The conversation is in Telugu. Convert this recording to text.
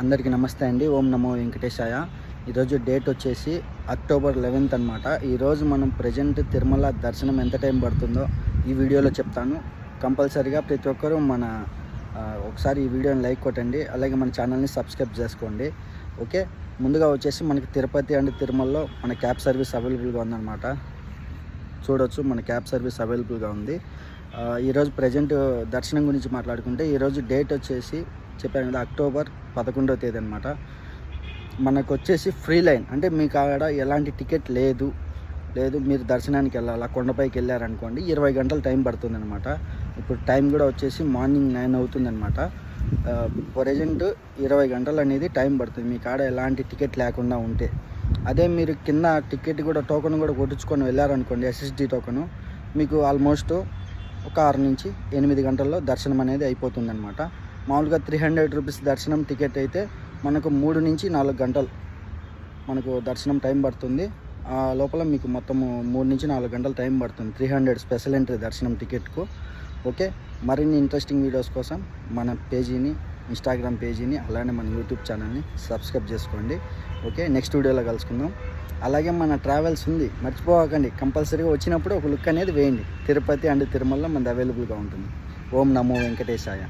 అందరికీ నమస్తే అండి. ఓం నమో వెంకటేశాయ. ఈరోజు డేట్ వచ్చేసి అక్టోబర్ లెవెన్త్ అనమాట ఈరోజు మనం ప్రజెంట్ తిరుమల దర్శనం ఎంత టైం పడుతుందో ఈ వీడియోలో చెప్తాను. కంపల్సరీగా ప్రతి ఒక్కరూ మన ఒకసారి ఈ వీడియోని లైక్ కొట్టండి. అలాగే మన ఛానల్ని సబ్స్క్రైబ్ చేసుకోండి. ఓకే? ముందుగా వచ్చేసి మనకి తిరుపతి అండ్ తిరుమలలో మన క్యాబ్ సర్వీస్ అవైలబుల్గా ఉందన్నమాట. చూడొచ్చు మన క్యాబ్ సర్వీస్ అవైలబుల్గా ఉంది. ఈరోజు ప్రజెంట్ దర్శనం గురించి మాట్లాడుకుంటే ఈరోజు డేట్ వచ్చేసి చెప్పాను కదా అక్టోబర్ పదకొండవ తేదీ అనమాట మనకు వచ్చేసి ఫ్రీ లైన్ అంటే మీకు ఆడ ఎలాంటి టికెట్ లేదు. లేదు మీరు దర్శనానికి వెళ్ళాలా కొండపైకి వెళ్ళారనుకోండి ఇరవై గంటల టైం పడుతుంది అనమాట ఇప్పుడు టైం కూడా వచ్చేసి మార్నింగ్ నైన్ అవుతుంది అనమాట ప్రజెంట్ ఇరవై గంటలు అనేది టైం పడుతుంది. మీ కాడ ఎలాంటి టికెట్ లేకుండా ఉంటే. అదే మీరు కింద టికెట్ కూడా టోకెన్ కూడా కొట్టించుకొని వెళ్ళారనుకోండి ఎస్ఎస్డి టోకెను మీకు ఆల్మోస్ట్ ఒక ఆరు నుంచి ఎనిమిది గంటల్లో దర్శనం అనేది అయిపోతుందన్నమాట. మామూలుగా త్రీ హండ్రెడ్ రూపీస్ దర్శనం టికెట్ అయితే మనకు మూడు నుంచి నాలుగు గంటలు మనకు దర్శనం టైం పడుతుంది. ఆ లోపల మీకు మొత్తము మూడు నుంచి నాలుగు గంటలు టైం పడుతుంది. త్రీ హండ్రెడ్ స్పెషల్ ఎంట్రీ దర్శనం టికెట్కు ఓకే మరిన్ని ఇంట్రెస్టింగ్ వీడియోస్ కోసం మన పేజీని ఇన్స్టాగ్రామ్ పేజీని అలానే మన యూట్యూబ్ ఛానల్ని సబ్స్క్రైబ్ చేసుకోండి. ఓకే నెక్స్ట్ వీడియోలో కలుసుకుందాం. అలాగే మన ట్రావెల్స్ ఉంది మర్చిపోకండి. కంపల్సరీగా వచ్చినప్పుడు ఒక లుక్ అనేది వేయండి. తిరుపతి అండ్ తిరుమలలో మనది అవైలబుల్గా ఉంటుంది. ఓం నమో వెంకటేశాయ.